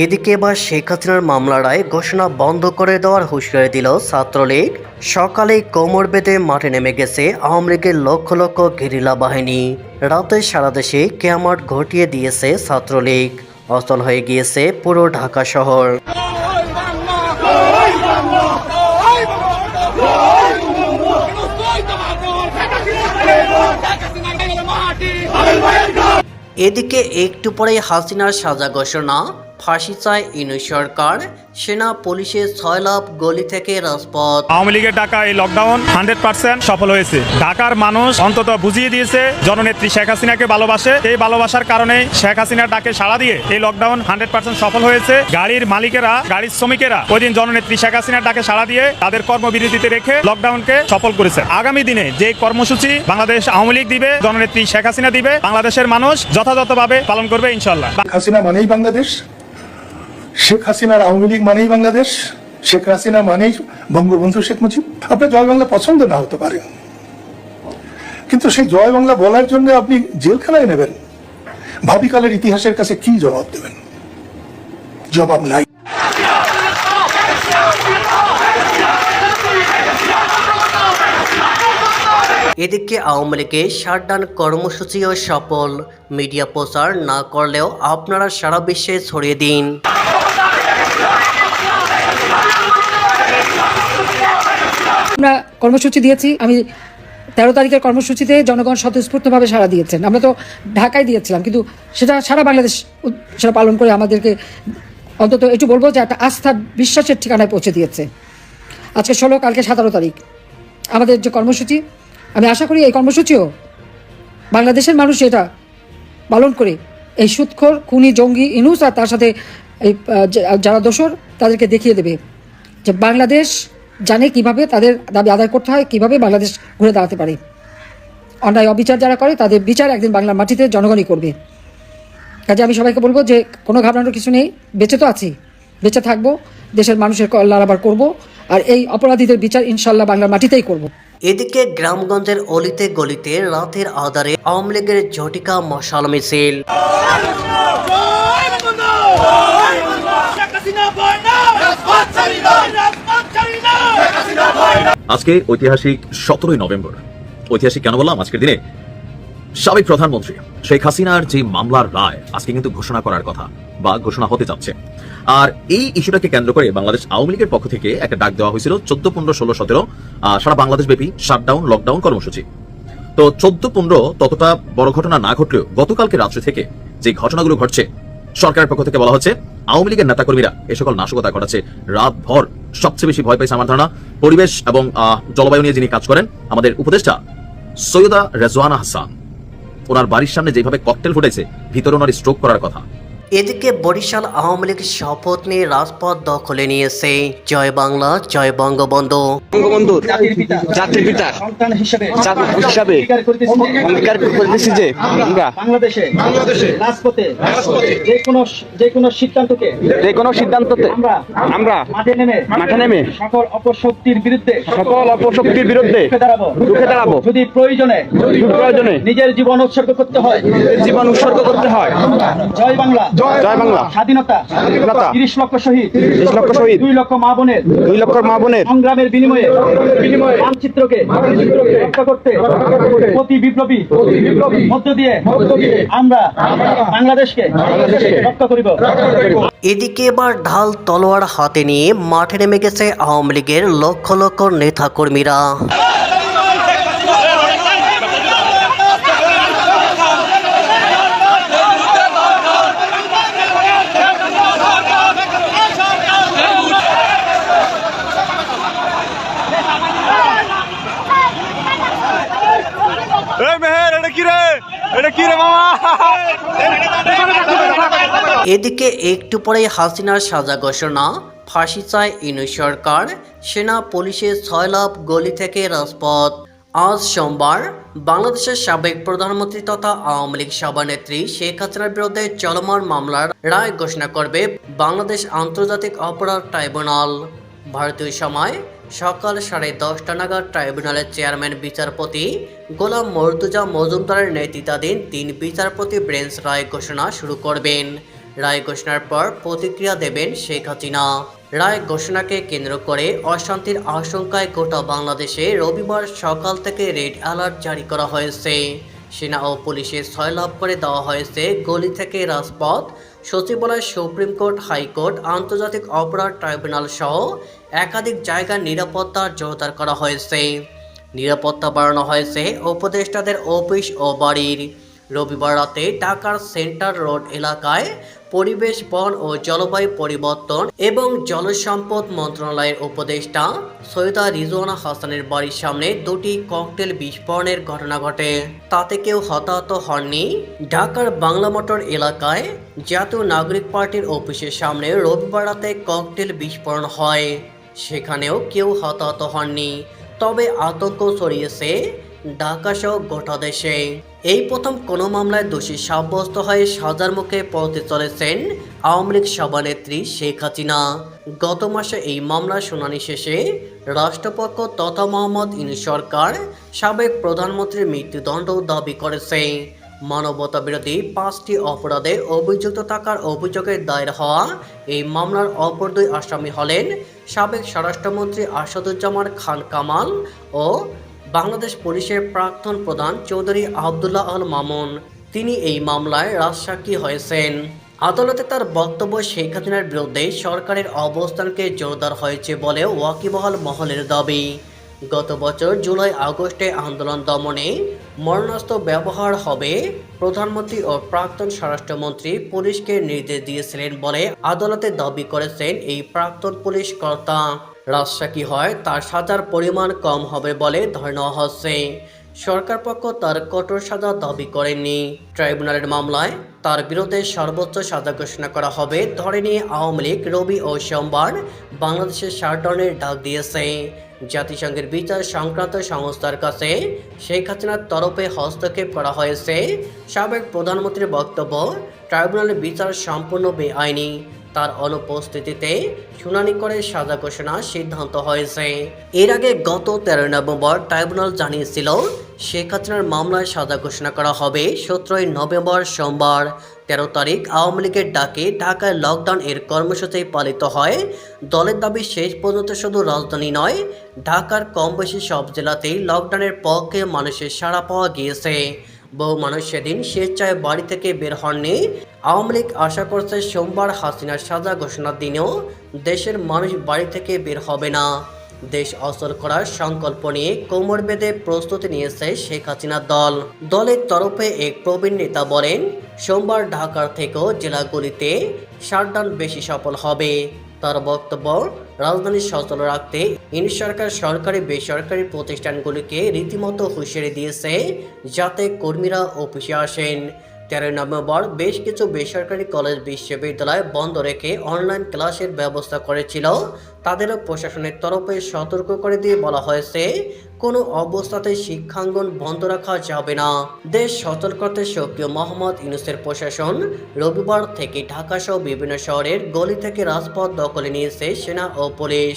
এদিকে এবার শেখ হাসিনার মামলা রায় ঘোষণা বন্ধ করে দেওয়ার হুঁশিয়ারি দিল ছাত্রলীগ। সকালে কোমর বেঁধে মাঠে নেমে গেছে আওয়ামী লীগের লক্ষ লক্ষ গেরিলা বাহিনী। রাতে সারা দেশে কেয়ামত ঘটিয়ে দিয়েছে ছাত্রলীগ। অচল হয়ে গিয়েছে পুরো ঢাকা শহর। এদিকে একটু পরে হাসিনার সাজা ঘোষণা। ফাঁসি চায় ইনু সরকার। সেনা পুলিশের ছয় লাভ গলি থেকে রাজপথ। আওয়ামী লীগের ডাকা এই লকডাউন হান্ড্রেড পার্সেন্ট সফল হয়েছে। ঢাকার মানুষ অন্তত বুঝিয়ে দিয়েছে জননেত্রী শেখ হাসিনাকে ভালোবাসে। এই ভালোবাসার কারণে শেখ হাসিনার ডাকে সাড়া দিয়ে এই লকডাউন হান্ড্রেড পার্সেন্ট সফল হয়েছে। গাড়ির মালিকেরা গাড়ির শ্রমিকেরা ওই দিন জননেত্রী শেখ হাসিনার ডাকে সাড়া দিয়ে তাদের কর্মবিরতিতে রেখে লকডাউনকে সফল করেছে। আগামী দিনে যে কর্মসূচি বাংলাদেশ আওয়ামী লীগ দিবে জননেত্রী শেখ হাসিনা দিবে বাংলাদেশের মানুষ যথাযথভাবে পালন করবে ইনশাল্লাহ হাসিনা মানেই বাংলাদেশ। শেখ হাসিনার আওয়ামী লীগ মানেই বাংলাদেশ, শেখ হাসিনা মানেই বঙ্গবন্ধু শেখ মুজিব। আপনার জয় বাংলা পছন্দ না হতে পারে। কিন্তু সেই জয় বাংলা বলার জন্য আপনি জেলখানায় নেবেন। ভাবিকালের ইতিহাসের কাছে কি জবাব দেবেন? জবাব নাই। এদিকে আওয়ামী লীগের শাটডাউন কর্মসূচিও সফল। মিডিয়া প্রচার না করলেও আপনারা সারা বিশ্বে ছড়িয়ে দিন। আমরা কর্মসূচি দিয়েছি, আমি তেরো তারিখের কর্মসূচিতে জনগণ স্বতঃস্ফূর্তভাবে সাড়া দিয়েছেন। আমরা তো ঢাকায় দিয়েছিলাম, কিন্তু সেটা সারা বাংলাদেশ সেটা পালন করে আমাদেরকে অন্তত একটু বলব যে একটা আস্থা বিশ্বাসের ঠিকানায় পৌঁছে দিয়েছে। আজকে ষোলো, কালকে সতেরো তারিখ। আমাদের যে কর্মসূচি, আমি আশা করি এই কর্মসূচিও বাংলাদেশের মানুষ এটা পালন করে। এই সুৎখর, খুনি, জঙ্গি, ইনুস আর তার সাথে এই যারা দোষর, তাদেরকে দেখিয়ে দেবে যে বাংলাদেশ জানে কীভাবে তাদের দাবি আদায় করতে হয় কীভাবে বাংলাদেশ ঘুরে দাঁড়াতে পারে। অন্যায় অবিচার যারা করে তাদের বিচার একদিন বাংলার মাটিতে জনগণই করবে। কাজে আমি সবাইকে বলব যে কোনো ঘাবড়ানোর কিছু নেই বেঁচে তো আছি বেঁচে থাকব দেশের মানুষের কল্যাণ আবার করব আর এই অপরাধীদের বিচার ইনশাল্লাহ বাংলার মাটিতেই করব। এদিকে গ্রামগঞ্জের অলিতে গলিতে রাতের আধারে আওয়ামী লীগের ঝটিকা মশাল মিছিল। আজকে ঐতিহাসিক সতেরোই নভেম্বর। ঐতিহাসিক কেন বললাম? আজকের দিনে সাবেক প্রধানমন্ত্রী শেখ হাসিনার যে মামলার রায়, আজকে কিন্তু ঘোষণা করার কথা বা ঘোষণা হতে যাচ্ছে। আর এই ইস্যুটাকে কেন্দ্র করে বাংলাদেশ আওয়ামী লীগের পক্ষ থেকে একটা ডাক দেওয়া হয়েছিল, চোদ্দ, পনেরো, ষোলো, সতেরো সারা বাংলাদেশ ব্যাপী শাটডাউন লকডাউন কর্মসূচি। তো চোদ্দ, পনেরো ততটা বড় ঘটনা না ঘটলেও গতকালকে রাত্রে থেকে যে ঘটনাগুলো ঘটছে সরকারের পক্ষ থেকে বলা হচ্ছে, আওয়ামী লীগের নেতাকর্মীরা এ সকল নাশকতা ঘটাচ্ছে। রাত ভর সবচেয়ে বেশি ভয় পাইছে আমার ধারণা, পরিবেশ এবং জলবায়ু নিয়ে যিনি কাজ করেন, আমাদের উপদেষ্টা সৈয়দা রেজওয়ানা হাসান। ওনার বাড়ির সামনে যেভাবে ককটেল ফুটেছে, ভিতরে ওনার স্ট্রোক করার কথা। এদিকে বরিশাল আওয়ামী লীগ শপথ নিয়ে রাজপথ দখলে নিয়েছে। জয় বাংলা জয় বঙ্গবন্ধু। বঙ্গবন্ধু জাতির পিতা। জাতির হিসাবে। অঙ্গীকার করতেছি যে আমরা বাংলাদেশে বাংলাদেশে রাজপথে রাজপথে। যে কোনো যে কোনো সিদ্ধান্তকে যে কোনো সিদ্ধান্ততে আমরা আমরা মাঠে নেমে মাঠে নেমে সকল অপশক্তির বিরুদ্ধে সকল অপশক্তির বিরুদ্ধে রুখে দাঁড়াবো। রুখে দাঁড়াবো। যদি প্রয়োজনে প্রয়োজনে নিজের জীবন উৎসর্গ করতে হয় জীবন উৎসর্গ করতে হয়। জয় বাংলা জয় বাংলা। স্বাধীনতা স্বাধীনতা। তিরিশ লক্ষ শহীদ তিরিশ লক্ষ শহীদ। দুই লক্ষ মা বোনের দুই লক্ষ মা বোনের। সংগ্রামের বিনিময়ে মানচিত্রকে রক্ষা করতে প্রতি বিপ্লবী মধ্য দিয়ে আমরা বাংলাদেশকে রক্ষা করিব। এদিকে এবার ঢাল তলোয়ার হাতে নিয়ে মাঠে নেমে গেছে আওয়ামী লীগের লক্ষ লক্ষ নেতাকর্মীরা। এদিকে একটু পরে হাসিনার সাজা ঘোষণা। ফাঁসি চায় ইনু সরকার। সেনা পুলিশের ছয় লাভ গলি থেকে রাজপথ। আজ সোমবার বাংলাদেশের সাবেক প্রধানমন্ত্রী তথা আওয়ামী লীগ সভানেত্রী শেখ হাসিনার বিরুদ্ধে চলমান মামলার রায় ঘোষণা করবে বাংলাদেশ আন্তর্জাতিক অপরাধ ট্রাইব্যুনাল। ভারতীয় সময় সকাল সাড়ে দশটা নাগাদ ট্রাইব্যুনালের চেয়ারম্যান, বিচারপতি গোলাম মর্তুজা মজুমদারের নেতৃত্বাধীন তিন বিচারপতি ব্রেঞ্চ রায় ঘোষণা শুরু করবেন। রায় ঘোষণার পর প্রতিক্রিয়া দেবেন শেখ হাসিনা। রায় ঘোষণাকে কেন্দ্র করে অশান্তির আশঙ্কায় গোটা বাংলাদেশে রবিবার সকাল থেকে রেড অ্যালার্ট জারি করা হয়েছে। সেনা ও পুলিশের ছয় লাভ করে দেওয়া হয়েছে গলি থেকে রাজপথ, সচিবালয়, সুপ্রিম কোর্ট, হাইকোর্ট, আন্তর্জাতিক অপরাধ ট্রাইব্যুনাল সহ একাধিক জায়গার নিরাপত্তা জোরদার করা হয়েছে। নিরাপত্তা বাড়ানো হয়েছে উপদেষ্টাদের অফিস ও বাড়ির। রবিবার রাতে ঢাকার সেন্টার রোড এলাকায় পরিবেশ বন ও জলবায়ু পরিবর্তন এবং জলসম্পদ মন্ত্রণালয়ের উপদেষ্টা সৈয়দা রিজওয়ানা হাসানের বাড়ির সামনে দুটি ককটেল বিস্ফোরণের ঘটনা ঘটে। তাতে কেউ হতাহত হননি। ঢাকার বাংলা মোটর এলাকায় জাতীয় নাগরিক পার্টির অফিসের সামনে রবিবার রাতে ককটেল বিস্ফোরণ হয়। সেখানেও কেউ হতাহত হননি। তবে আতঙ্ক ছড়িয়েছে ঢাকা সহ গোটা দেশে। এই প্রথম কোনো মামলায় দোষী সাব্যস্ত হয়ে সাজার মুখে পড়তে চলেছেন আওয়ামী লীগ সভানেত্রী শেখ হাসিনা। গত মাসে এই মামলার শুনানি শেষে রাষ্ট্রপক্ষ তথা মোহাম্মদ ইনু সরকার সাবেক প্রধানমন্ত্রীর মৃত্যুদণ্ড দাবি করেছে। মানবতা বিরোধী পাঁচটি অপরাধে অভিযুক্ত থাকার অভিযোগের দায়ের হওয়া এই মামলার অপর দুই আসামি হলেন সাবেক স্বরাষ্ট্রমন্ত্রী আসাদুজ্জামান খান কামাল ও বাংলাদেশ পুলিশের প্রাক্তন প্রধান চৌধুরী আবদুল্লাহ আল মামুন। তিনি এই মামলায় রাজসাক্ষী হয়েছেন। আদালতে তার বক্তব্য শেখ হাসিনার বিরুদ্ধে সরকারের অবস্থানকে জোরদার হয়েছে বলে ওয়াকিবহাল মহলের দাবি। গত বছর জুলাই আগস্টে আন্দোলন দমনে মরণাস্ত্র ব্যবহার হবে প্রধানমন্ত্রী ও প্রাক্তন স্বরাষ্ট্রমন্ত্রী পুলিশকে নির্দেশ দিয়েছিলেন বলে আদালতে দাবি করেছেন এই প্রাক্তন পুলিশ কর্তা। রাজসাক্ষী হয়? তার সাজার পরিমাণ কম হবে বলে ধরে নেওয়া হচ্ছে। সরকার পক্ষ তার কঠোর সাজা দাবি করেননি ট্রাইব্যুনালের মামলায় তার বিরুদ্ধে সর্বোচ্চ সাজা ঘোষণা করা হবে ধরে নিয়ে আওয়ামী লীগ, রবি ও সোমবার বাংলাদেশের শাটডাউনের ডাক দিয়েছে। জাতিসংঘের বিচার সংক্রান্ত সংস্থার কাছে শেখ হাসিনার তরফে হস্তক্ষেপ করা হয়েছে। সাবেক প্রধানমন্ত্রীর বক্তব্য, ট্রাইব্যুনালের বিচার সম্পূর্ণ বেআইনি। তার অনুপস্থিতিতে শুনানি করে সাজা ঘোষণা সিদ্ধান্ত হয়েছে। এর আগে গত তেরোই নভেম্বর ট্রাইব্যুনাল জানিয়েছিল, শেখ হাসিনার মামলায় সাজা ঘোষণা করা হবে সতেরোই নভেম্বর সোমবার। তেরো তারিখ আওয়ামী লীগের ডাকে ঢাকায় লকডাউন এর কর্মসূচি পালিত হয়। দলের দাবি, শেষ পর্যন্ত শুধু রাজধানী নয়, ঢাকার কম বেশি সব জেলাতেই লকডাউনের পক্ষে মানুষের সাড়া পাওয়া গিয়েছে। বহু মানুষ সেদিন স্বেচ্ছায় বাড়ি থেকে বের হননি। আওয়ামী লীগ আশা করছে সোমবার হাসিনার সাজা ঘোষণার দিনেও দেশের মানুষ বাড়ি থেকে বের হবে না। দেশ অচল করার সংকল্প নিয়ে কোমর বেঁধে প্রস্তুতি নিয়েছে শেখ হাসিনার দল। দলের তরফে এক প্রবীণ নেতা বলেন, সোমবার ঢাকার থেকেও জেলাগুলিতে শাটডাউন বেশি সফল হবে। তার বক্তব্য, রাজধানী সচল রাখতে ইন সরকার সরকারি বেসরকারি প্রতিষ্ঠানগুলিকে রীতিমতো হুঁশিয়ারি দিয়েছে যাতে কর্মীরা অফিসে আসেন। তেরোই নভেম্বর বেশ কিছু বেসরকারি কলেজ বিশ্ববিদ্যালয় বন্ধ রেখে অনলাইন ক্লাসের ব্যবস্থা করেছিল। তাদেরও প্রশাসনের তরফে সতর্ক করে দিয়ে বলা হয়েছে, কোনো অবস্থাতে শিক্ষাঙ্গন বন্ধ রাখা যাবে না। দেশ সচল করতে সক্রিয় মোহাম্মদ ইউনুসের প্রশাসন রবিবার থেকে ঢাকা সহ বিভিন্ন শহরের গলি থেকে রাজপথ দখলে নিয়েছে সেনা ও পুলিশ।